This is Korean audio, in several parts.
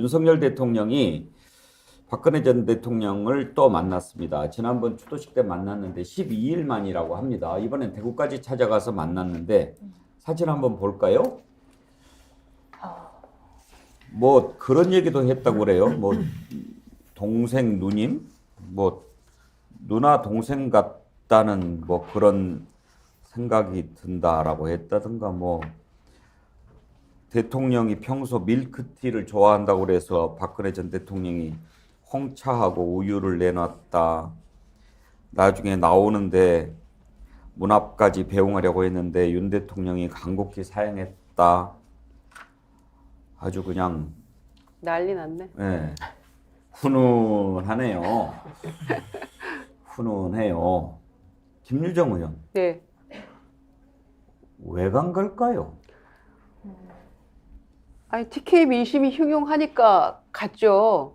윤석열 대통령이 박근혜 전 대통령을 또 만났습니다. 지난번 추도식 때 만났는데 12일 만이라고 합니다. 이번엔 대구까지 찾아가서 만났는데 사진 한번 볼까요? 뭐 그런 얘기도 했다고 그래요. 뭐 동생 누님, 뭐 누나 동생 같다는 뭐 그런 생각이 든다라고 했다든가 뭐 대통령이 평소 밀크티를 좋아한다고 그래서 박근혜 전 대통령이 홍차하고 우유를 내놨다. 나중에 나오는데 문 앞까지 배웅하려고 했는데 윤 대통령이 간곡히 사양했다. 아주 그냥 난리 났네. 예, 훈훈하네요. 훈훈해요. 김유정 의원 네. 왜 간 걸까요? 아니 TK 민심이 흉흉하니까 갔죠.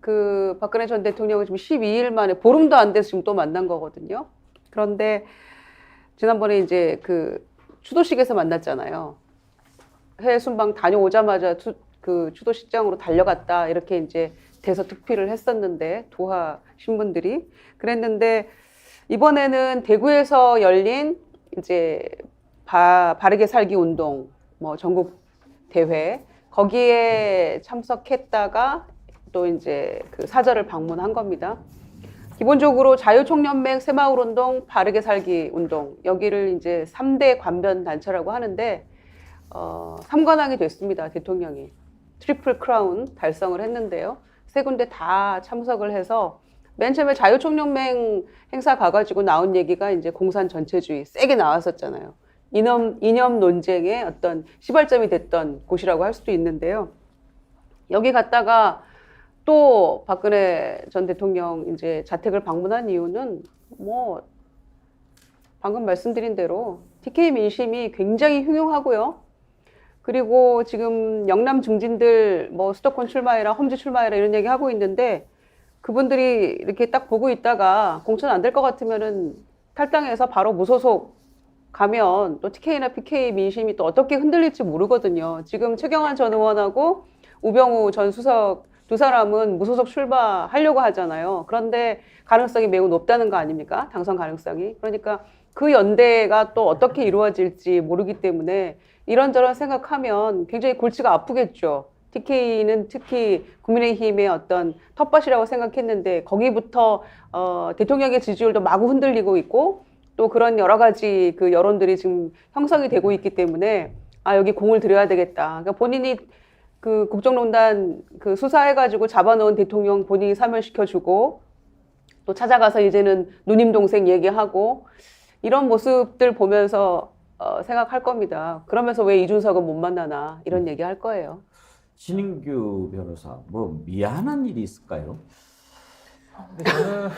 그 박근혜 전 대통령은 지금 12일 만에 보름도 안 돼서 지금 또 만난 거거든요. 그런데 지난번에 이제 그 추도식에서 만났잖아요. 해외 순방 다녀오자마자 투, 그 추도식장으로 달려갔다 이렇게 이제 대서 특필을 했었는데 도하 신분들이 그랬는데 이번에는 대구에서 열린 이제 바, 바르게 살기 운동 뭐 전국 대회. 거기에 참석했다가 또 이제 그 사절을 방문한 겁니다. 기본적으로 자유총연맹 새마을운동 바르게 살기 운동 여기를 이제 3대 관변 단체라고 하는데 어, 삼관왕이 됐습니다 대통령이. 트리플 크라운 달성을 했는데요. 세 군데 다 참석을 해서 맨 처음에 자유총연맹 행사 가가지고 나온 얘기가 이제 공산 전체주의 세게 나왔었잖아요 이념 이념 논쟁의 어떤 시발점이 됐던 곳이라고 할 수도 있는데요 여기 갔다가 또 박근혜 전 대통령 이제 자택을 방문한 이유는 뭐 방금 말씀드린 대로 TK 민심이 굉장히 흉흉하고요. 그리고 지금 영남 중진들 뭐 수도권 출마해라, 험지 출마해라 이런 얘기 하고 있는데 그분들이 이렇게 딱 보고 있다가 공천 안 될 것 같으면은 탈당해서 바로 무소속 가면 또 TK나 PK 민심이 또 어떻게 흔들릴지 모르거든요. 지금 최경환 전 의원하고 우병우 전 수석 두 사람은 무소속 출마하려고 하잖아요. 그런데 가능성이 매우 높다는 거 아닙니까? 당선 가능성이. 그러니까 그 연대가 또 어떻게 이루어질지 모르기 때문에 이런저런 생각하면 굉장히 골치가 아프겠죠. TK는 특히 국민의힘의 어떤 텃밭이라고 생각했는데 거기부터 어, 대통령의 지지율도 마구 흔들리고 있고 또 그런 여러 가지 그 여론들이 지금 형성이 되고 있기 때문에 아 여기 공을 들여야 되겠다. 그러니까 본인이 그 국정농단 그 수사해가지고 잡아놓은 대통령 본인이 사면시켜주고 또 찾아가서 이제는 누님 동생 얘기하고 이런 모습들 보면서 어, 생각할 겁니다. 그러면서 왜 이준석은 못 만나나 이런 얘기 할 거예요. 신인규 변호사 뭐 미안한 일이 있을까요? 근데 저는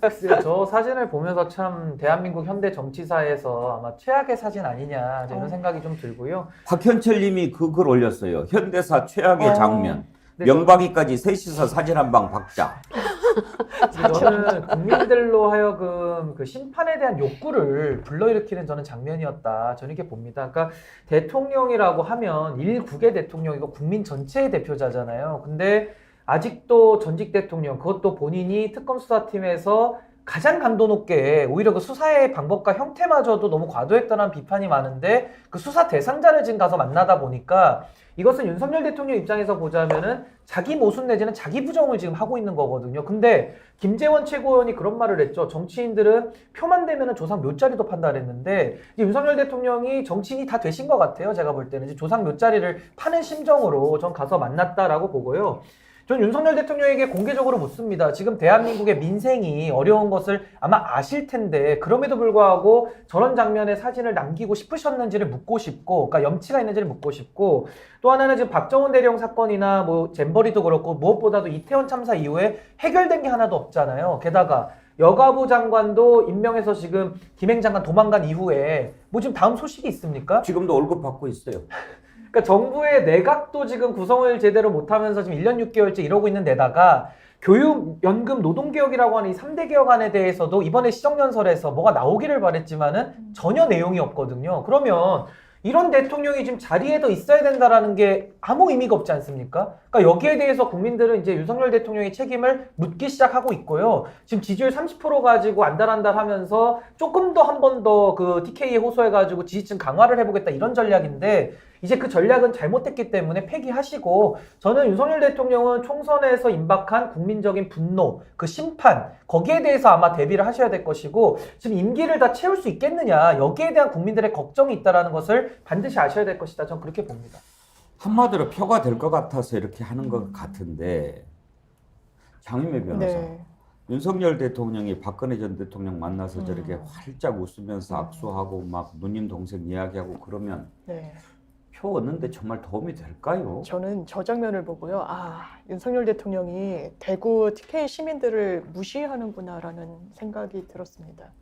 글쎄요, 저 사진을 보면서 참 대한민국 현대 정치사에서 아마 최악의 사진 아니냐 이런 어. 생각이 좀 들고요. 박현철님이 그 글 올렸어요. 현대사 최악의 어. 장면. 근데 명박이까지 셋이서 사진 한 방 박자. 저- 저는 국민들로 하여금 그 심판에 대한 욕구를 불러일으키는 저는 장면이었다. 저는 이렇게 봅니다. 그러니까 대통령이라고 하면 일국의 대통령이고 국민 전체의 대표자잖아요. 근데 아직도 전직 대통령 그것도 본인이 특검 수사팀에서 가장 감도 높게 오히려 그 수사의 방법과 형태마저도 너무 과도했다는 비판이 많은데 그 수사 대상자를 지금 가서 만나다 보니까 이것은 윤석열 대통령 입장에서 보자면은 자기 모순 내지는 자기 부정을 지금 하고 있는 거거든요. 근데 김재원 최고위원이 그런 말을 했죠. 정치인들은 표만 되면은 조상 몇 자리도 판단했는데 윤석열 대통령이 정치인이 다 되신 것 같아요. 제가 볼 때는 조상 몇 자리를 파는 심정으로 전 가서 만났다라고 보고요. 전 윤석열 대통령에게 공개적으로 묻습니다. 지금 대한민국의 민생이 어려운 것을 아마 아실 텐데 그럼에도 불구하고 저런 장면의 사진을 남기고 싶으셨는지를 묻고 싶고, 그러니까 염치가 있는지를 묻고 싶고, 또 하나는 지금 박정훈 대령 사건이나 뭐 잼버리도 그렇고 무엇보다도 이태원 참사 이후에 해결된 게 하나도 없잖아요. 게다가 여가부 장관도 임명해서 지금 김행 장관 도망간 이후에 뭐 지금 다음 소식이 있습니까? 지금도 월급 받고 있어요. 그러니까 정부의 내각도 지금 구성을 제대로 못하면서 지금 1년 6개월째 이러고 있는 데다가 교육, 연금, 노동개혁이라고 하는 이 3대 개혁안에 대해서도 이번에 시정연설에서 뭐가 나오기를 바랬지만은 전혀 내용이 없거든요. 그러면 이런 대통령이 지금 자리에 더 있어야 된다라는 게 아무 의미가 없지 않습니까? 그러니까 여기에 대해서 국민들은 이제 윤석열 대통령의 책임을 묻기 시작하고 있고요. 지금 지지율 30% 가지고 안달안달 하면서 조금 더 한 번 더 그 TK에 호소해가지고 지지층 강화를 해보겠다 이런 전략인데 이제 그 전략은 잘못됐기 때문에 폐기하시고 저는 윤석열 대통령은 총선에서 임박한 국민적인 분노, 그 심판 거기에 대해서 아마 대비를 하셔야 될 것이고 지금 임기를 다 채울 수 있겠느냐 여기에 대한 국민들의 걱정이 있다라는 것을 반드시 아셔야 될 것이다. 저는 그렇게 봅니다. 한마디로 표가 될 것 같아서 이렇게 하는 것 같은데 장임의 변호사 네. 윤석열 대통령이 박근혜 전 대통령 만나서 음. 저렇게 활짝 웃으면서 음. 악수하고 막 누님 동생 이야기하고 그러면 네. 표 얻는데 정말 도움이 될까요? 저는 저 장면을 보고요. 아, 윤석열 대통령이 대구 TK 시민들을 무시하는구나라는 생각이 들었습니다.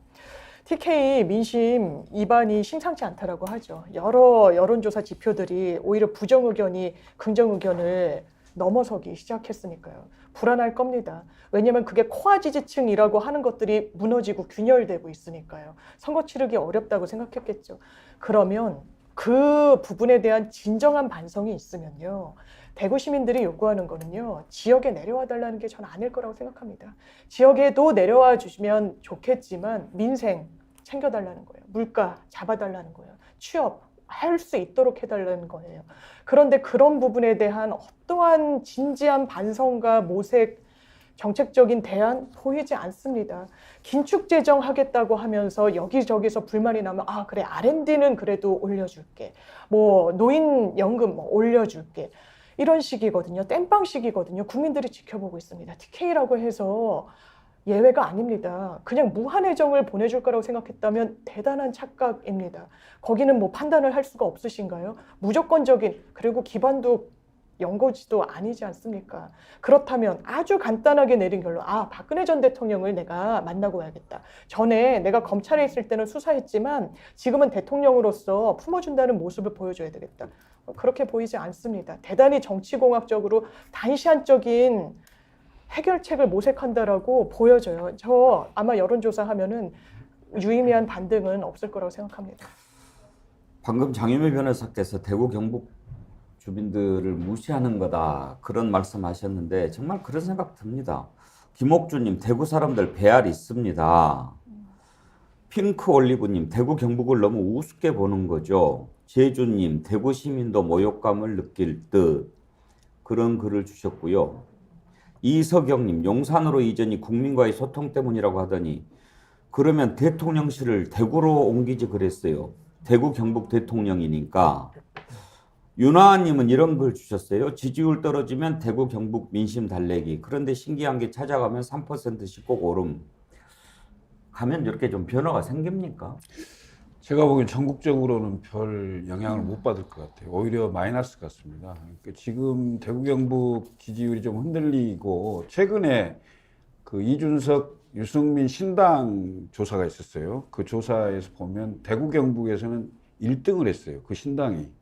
TK 민심 이반이 심상치 않다라고 하죠. 여러 여론조사 지표들이 오히려 부정 의견이 긍정 의견을 넘어서기 시작했으니까요. 불안할 겁니다. 왜냐하면 그게 코아 지지층이라고 하는 것들이 무너지고 균열되고 있으니까요. 선거 치르기 어렵다고 생각했겠죠. 그러면 그 부분에 대한 진정한 반성이 있으면요. 대구 시민들이 요구하는 거는요. 지역에 내려와 달라는 게 저는 아닐 거라고 생각합니다. 지역에도 내려와 주시면 좋겠지만 민생 챙겨 달라는 거예요. 물가 잡아 달라는 거예요. 취업 할 수 있도록 해 달라는 거예요. 그런데 그런 부분에 대한 어떠한 진지한 반성과 모색 정책적인 대안 보이지 않습니다. 긴축 재정 하겠다고 하면서 여기저기서 불만이 나면 아 그래 R&D는 그래도 올려줄게. 뭐 노인 연금 뭐 올려줄게. 이런 식이거든요. 땜빵식이거든요. 국민들이 지켜보고 있습니다. TK라고 해서 예외가 아닙니다. 그냥 무한의정을 보내줄 거라고 생각했다면 대단한 착각입니다. 거기는 뭐 판단을 할 수가 없으신가요? 무조건적인 그리고 기반도 연고지도 아니지 않습니까? 그렇다면 아주 간단하게 내린 결론, 아, 박근혜 전 대통령을 내가 만나고 와야겠다. 전에 내가 검찰에 있을 때는 수사했지만 지금은 대통령으로서 품어준다는 모습을 보여줘야 되겠다. 그렇게 보이지 않습니다. 대단히 정치공학적으로 단시한적인 해결책을 모색한다라고 보여져요. 저 아마 여론조사 하면은 유의미한 반등은 없을 거라고 생각합니다. 방금 장윤미 변호사께서 대구 경북 주민들을 무시하는 거다 그런 말씀하셨는데 정말 그런 생각 듭니다. 김옥주님 대구 사람들 배알 있습니다. 핑크 올리브님 대구 경북을 너무 우습게 보는 거죠. 제주님 대구 시민도 모욕감을 느낄 듯 그런 글을 주셨고요. 이석영님 용산으로 이전이 국민과의 소통 때문이라고 하더니 그러면 대통령실을 대구로 옮기지 그랬어요. 대구 경북 대통령이니까. 윤하님은 이런 글 주셨어요. 지지율 떨어지면 대구 경북 민심 달래기. 그런데 신기한 게 찾아가면 3%씩 꼭 오름. 가면 이렇게 좀 변화가 생깁니까? 제가 보기엔 전국적으로는 별 영향을 못 받을 것 같아요. 오히려 마이너스 같습니다. 그러니까 지금 대구 경북 지지율이 좀 흔들리고 최근에 그 이준석 유승민 신당 조사가 있었어요. 그 조사에서 보면 대구 경북에서는 1등을 했어요. 그 신당이.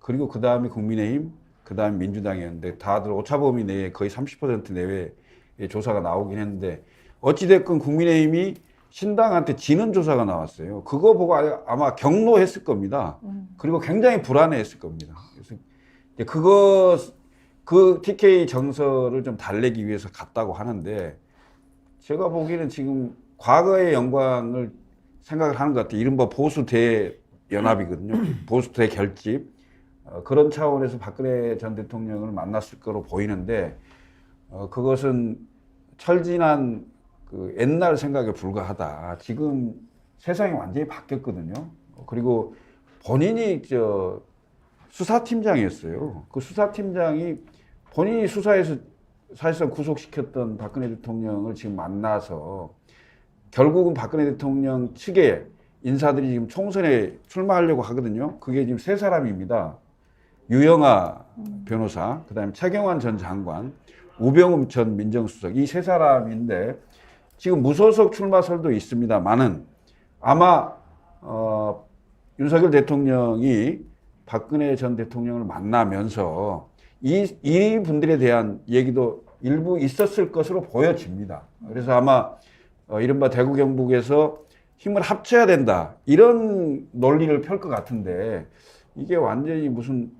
그리고 그 다음에 국민의힘, 그 다음에 민주당이었는데 다들 오차범위 내에 거의 30% 내외의 조사가 나오긴 했는데 어찌됐건 국민의힘이 신당한테 지는 조사가 나왔어요. 그거 보고 아- 아마 경로했을 겁니다. 그리고 굉장히 불안해했을 겁니다. 그래서 그거 그 TK 정서를 좀 달래기 위해서 갔다고 하는데 제가 보기에는 지금 과거의 영광을 생각을 하는 것 같아요. 이른바 보수 대연합이거든요. 보수 대결집. 어, 그런 차원에서 박근혜 전 대통령을 만났을 거로 보이는데 어, 그것은 철진한 그 옛날 생각에 불과하다. 지금 세상이 완전히 바뀌었거든요. 그리고 본인이 저 수사팀장이었어요. 그 수사팀장이 본인이 수사에서 사실상 구속시켰던 박근혜 대통령을 지금 만나서 결국은 박근혜 대통령 측의 인사들이 지금 총선에 출마하려고 하거든요. 그게 지금 세 사람입니다. 유영아 변호사, 그다음에 최경환 전 장관, 우병우 전 민정수석 이 세 사람인데 지금 무소속 출마설도 있습니다만은 아마 어, 윤석열 대통령이 박근혜 전 대통령을 만나면서 이, 이 분들에 대한 얘기도 일부 있었을 것으로 보여집니다. 그래서 아마 어, 이른바 대구 경북에서 힘을 합쳐야 된다 이런 논리를 펼 것 같은데 이게 완전히 무슨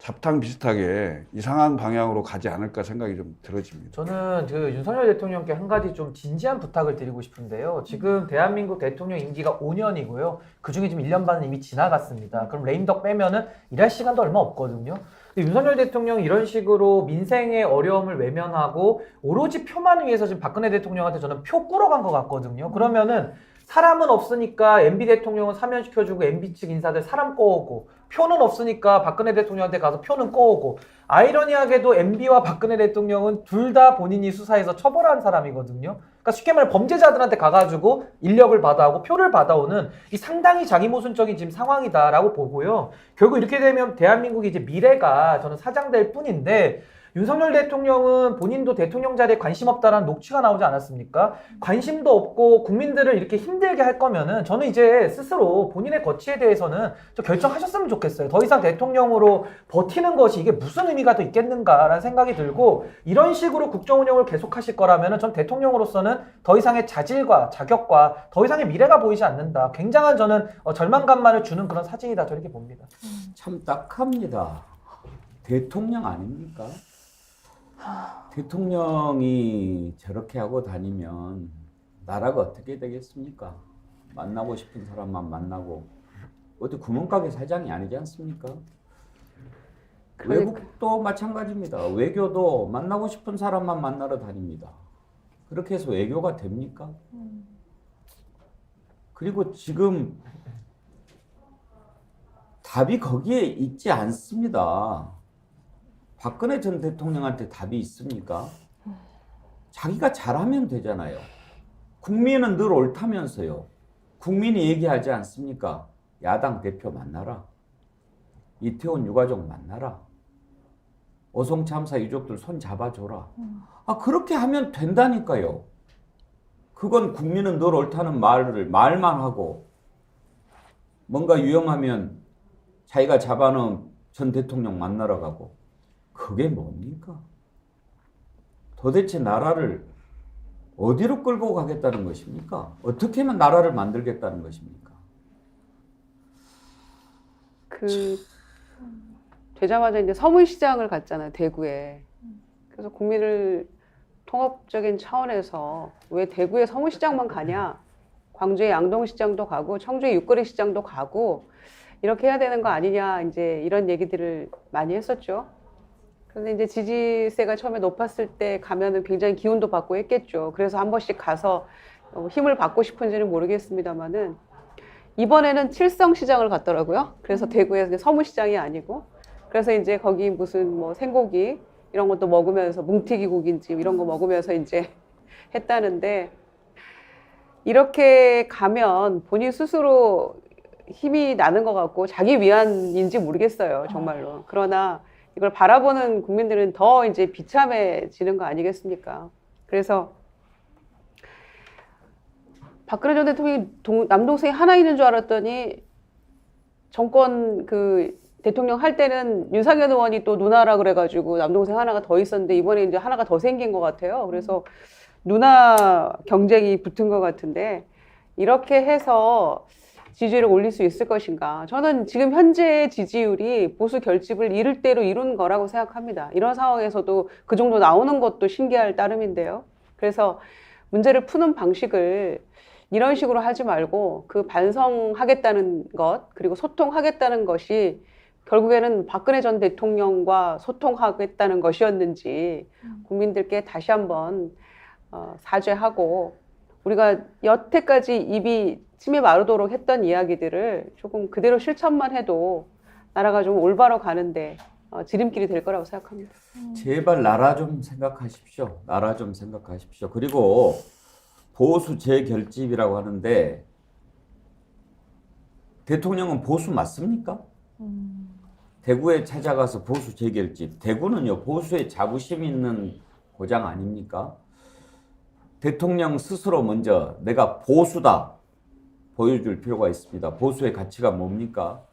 잡탕 비슷하게 이상한 방향으로 가지 않을까 생각이 좀 들어집니다. 저는 그 윤석열 대통령께 한 가지 좀 진지한 부탁을 드리고 싶은데요. 지금 대한민국 대통령 임기가 5년이고요. 그 중에 지금 1년 반은 이미 지나갔습니다. 그럼 레임덕 빼면은 일할 시간도 얼마 없거든요. 윤석열 대통령이 이런 식으로 민생의 어려움을 외면하고 오로지 표만 위해서 지금 박근혜 대통령한테 저는 표 꾸러간 것 같거든요. 그러면은 사람은 없으니까 MB 대통령은 사면시켜주고 MB 측 인사들 사람 꼬오고 표는 없으니까 박근혜 대통령한테 가서 표는 꼬오고 아이러니하게도 MB와 박근혜 대통령은 둘 다 본인이 수사해서 처벌한 사람이거든요. 그러니까 쉽게 말해 범죄자들한테 가가지고 인력을 받아오고 표를 받아오는 이 상당히 자기 모순적인 지금 상황이다라고 보고요. 결국 이렇게 되면 대한민국이 이제 미래가 저는 사장될 뿐인데 윤석열 대통령은 본인도 대통령 자리에 관심 없다라는 녹취가 나오지 않았습니까? 관심도 없고 국민들을 이렇게 힘들게 할 거면은 저는 이제 스스로 본인의 거취에 대해서는 좀 결정하셨으면 좋겠어요. 더 이상 대통령으로 버티는 것이 이게 무슨 의미가 더 있겠는가라는 생각이 들고 이런 식으로 국정 운영을 계속하실 거라면은 전 대통령으로서는 더 이상의 자질과 자격과 더 이상의 미래가 보이지 않는다. 굉장한 저는 어, 절망감만을 주는 그런 사진이다. 저렇게 봅니다. 참 딱합니다. 대통령 아닙니까? 대통령이 저렇게 하고 다니면 나라가 어떻게 되겠습니까? 만나고 싶은 사람만 만나고 어디 구멍가게 사장이 아니지 않습니까? 그러니까. 외국도 마찬가지입니다. 외교도 만나고 싶은 사람만 만나러 다닙니다. 그렇게 해서 외교가 됩니까? 그리고 지금 답이 거기에 있지 않습니다. 박근혜 전 대통령한테 답이 있습니까? 자기가 잘하면 되잖아요. 국민은 늘 옳다면서요. 국민이 얘기하지 않습니까? 야당 대표 만나라. 이태원 유가족 만나라. 오송 참사 유족들 손 잡아줘라. 아 그렇게 하면 된다니까요. 그건 국민은 늘 옳다는 말을 말만 하고 뭔가 위험하면 자기가 잡아놓은 전 대통령 만나러 가고 그게 뭡니까? 도대체 나라를 어디로 끌고 가겠다는 것입니까? 어떻게 하면 나라를 만들겠다는 것입니까? 그 되자마자 이제 서문시장을 갔잖아요 대구에. 그래서 국민을 통합적인 차원에서 왜 대구에 서문시장만 가냐? 광주의 양동시장도 가고 청주의 육거리 시장도 가고 이렇게 해야 되는 거 아니냐 이제 이런 얘기들을 많이 했었죠. 그런데 이제 지지세가 처음에 높았을 때 가면은 굉장히 기운도 받고 했겠죠. 그래서 한 번씩 가서 어, 힘을 받고 싶은지는 모르겠습니다만은 이번에는 칠성 시장을 갔더라고요. 그래서 대구에 이제 서문시장이 아니고 그래서 이제 거기 무슨 뭐 생고기 이런 것도 먹으면서 뭉티기 고기인지 이런 거 먹으면서 이제 했다는데 이렇게 가면 본인 스스로 힘이 나는 것 같고 자기 위안인지 모르겠어요 정말로 그러나 이걸 바라보는 국민들은 더 이제 비참해지는 거 아니겠습니까 그래서 박근혜 전 대통령이 동- 남동생이 하나 있는 줄 알았더니 정권 그 대통령 할 때는 윤석열 의원이 또 누나라 그래가지고 남동생 하나가 더 있었는데 이번에 이제 하나가 더 생긴 것 같아요. 그래서 누나 경쟁이 붙은 것 같은데 이렇게 해서 지지율을 올릴 수 있을 것인가? 저는 지금 현재 지지율이 보수 결집을 이룰 대로 이룬 거라고 생각합니다. 이런 상황에서도 그 정도 나오는 것도 신기할 따름인데요. 그래서 문제를 푸는 방식을 이런 식으로 하지 말고 그 반성하겠다는 것 그리고 소통하겠다는 것이 결국에는 박근혜 전 대통령과 소통하겠다는 것이었는지 국민들께 다시 한번 어, 사죄하고 우리가 여태까지 입이 침이 마르도록 했던 이야기들을 조금 그대로 실천만 해도 나라가 좀 올바로 가는데 어, 지름길이 될 거라고 생각합니다. 제발 나라 좀 생각하십시오. 나라 좀 생각하십시오. 그리고 보수 재결집이라고 하는데 대통령은 보수 맞습니까? 대구에 찾아가서 보수 재결집. 대구는요 보수의 자부심 있는 고장 아닙니까? 대통령 스스로 먼저 내가 보수다 보여줄 필요가 있습니다. 보수의 가치가 뭡니까?